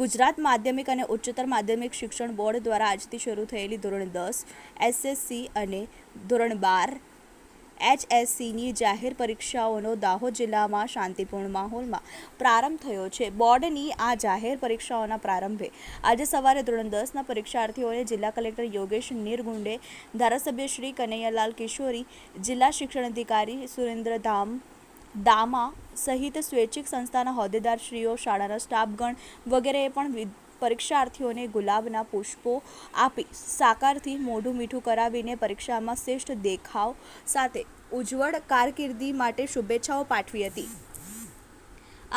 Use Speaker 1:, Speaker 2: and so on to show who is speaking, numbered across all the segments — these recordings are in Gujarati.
Speaker 1: ગુજરાત માધ્યમિક અને ઉચ્ચતર માધ્યમિક શિક્ષણ બોર્ડ દ્વારા આજથી શરૂ થયેલી ધોરણ દસ એસએસસી અને ધોરણ બાર એચએસસીની જાહેર પરીક્ષાઓનો દાહોદ જિલ્લામાં શાંતિપૂર્ણ માહોલમાં પ્રારંભ થયો છે બોર્ડની આ જાહેર પરીક્ષાઓના પ્રારંભે આજે સવારે ધોરણ દસના પરીક્ષાર્થીઓને જિલ્લા કલેક્ટર યોગેશ નિરગુંડે ધારાસભ્ય શ્રી કનૈયાલાલ કિશોરી જિલ્લા શિક્ષણ અધિકારી સુરેન્દ્ર ધામ દામા સહિત સ્વૈચ્છિક સંસ્થાના હોદ્દેદારશ્રીઓ શાળાના સ્ટાફગણ વગેરેએ પણ પરીક્ષાર્થીઓને ગુલાબના પુષ્પો આપી સાકારથી મોઢું મીઠું કરાવીને પરીક્ષામાં શ્રેષ્ઠ દેખાવ સાથે ઉજ્જવળ કારકિર્દી માટે શુભેચ્છાઓ પાઠવી હતી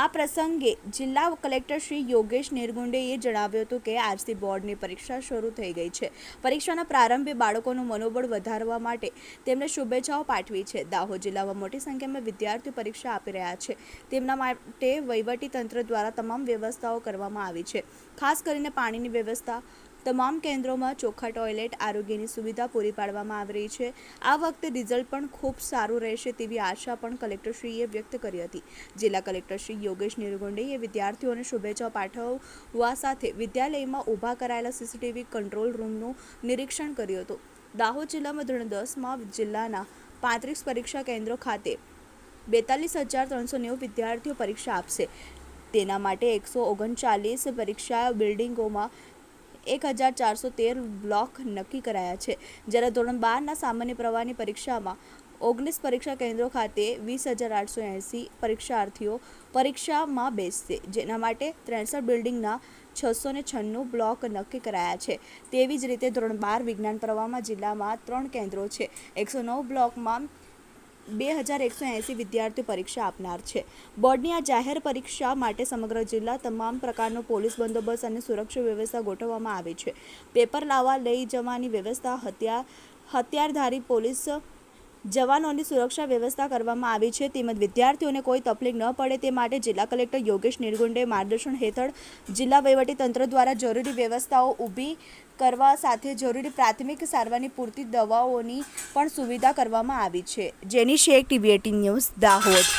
Speaker 1: આ પ્રસંગે જિલ્લા કલેક્ટર શ્રી યોગેશ નિરગુંડેએ જણાવ્યું હતું કે આજથી બોર્ડની પરીક્ષા શરૂ થઈ ગઈ છે પરીક્ષાના પ્રારંભે બાળકોનું મનોબળ વધારવા માટે તેમણે શુભેચ્છાઓ પાઠવી છે દાહોદ જિલ્લામાં મોટી સંખ્યામાં વિદ્યાર્થીઓ પરીક્ષા આપી રહ્યા છે તેમના માટે વહીવટી તંત્ર દ્વારા તમામ વ્યવસ્થાઓ કરવામાં આવી છે ખાસ કરીને પાણીની વ્યવસ્થા તમામ કેન્દ્રોમાં ચોખ્ખા ટોયલેટ આરોગ્યની સુવિધા પૂરી પાડવામાં આવી રહી છે આ વખતે રિઝલ્ટ પણ ખૂબ સારું રહેશે તેવી આશા પણ કલેક્ટરશ્રીએ વ્યક્ત કરી હતી જિલ્લા કલેક્ટરશ્રી યોગેશ નિરગુંડેએ વિદ્યાર્થીઓને શુભેચ્છાઓ પાઠવવા સાથે વિદ્યાલયમાં ઊભા કરાયેલા સીસીટીવી કંટ્રોલ રૂમનું નિરીક્ષણ કર્યું હતું દાહોદ જિલ્લામાં ધોરણ દસમાં જિલ્લાના પાંત્રીસ પરીક્ષા કેન્દ્રો ખાતે બેતાલીસ હજાર ત્રણસો નેવું વિદ્યાર્થીઓ પરીક્ષા આપશે તેના માટે એકસો ઓગણચાલીસ પરીક્ષા બિલ્ડિંગોમાં એક હજાર ચારસો તેર બ્લોક નક્કી કરાયા છે જ્યારે ધોરણ બારના સામાન્ય પ્રવાહની પરીક્ષામાં ઓગણીસ પરીક્ષા કેન્દ્રો ખાતે વીસ હજાર આઠસો એંસી પરીક્ષાર્થીઓ પરીક્ષામાં બેસશે જેના માટે ત્રેસઠ બિલ્ડિંગના છસો ને છન્નું બ્લોક નક્કી કરાયા છે તેવી જ રીતે ધોરણ બાર વિજ્ઞાન પ્રવાહમાં જિલ્લામાં ત્રણ કેન્દ્રો છે એકસો નવ બ્લોકમાં બે હજાર એકસો એંસી વિદ્યાર્થીઓ પરીક્ષા આપનાર છે બોર્ડની આ જાહેર પરીક્ષા માટે સમગ્ર જિલ્લા તમામ પ્રકારનો પોલીસ બંદોબસ્ત અને સુરક્ષા વ્યવસ્થા ગોઠવવામાં આવી છે પેપર લાવવા લઈ જવાની વ્યવસ્થા હત્યા હથિયારધારી પોલીસ જવાનોની સુરક્ષા વ્યવસ્થા કરવામાં આવી છે તેમજ વિદ્યાર્થીઓને કોઈ તકલીફ ન પડે તે માટે જિલ્લા કલેક્ટર યોગેશ નિર્ગુંડે માર્ગદર્શન હેઠળ જિલ્લા તંત્ર દ્વારા જરૂરી વ્યવસ્થાઓ ઊભી કરવા સાથે જરૂરી પ્રાથમિક સારવારની પૂરતી દવાઓની પણ સુવિધા કરવામાં આવી છે જેની શેખ ટીવી ન્યૂઝ દાહોદ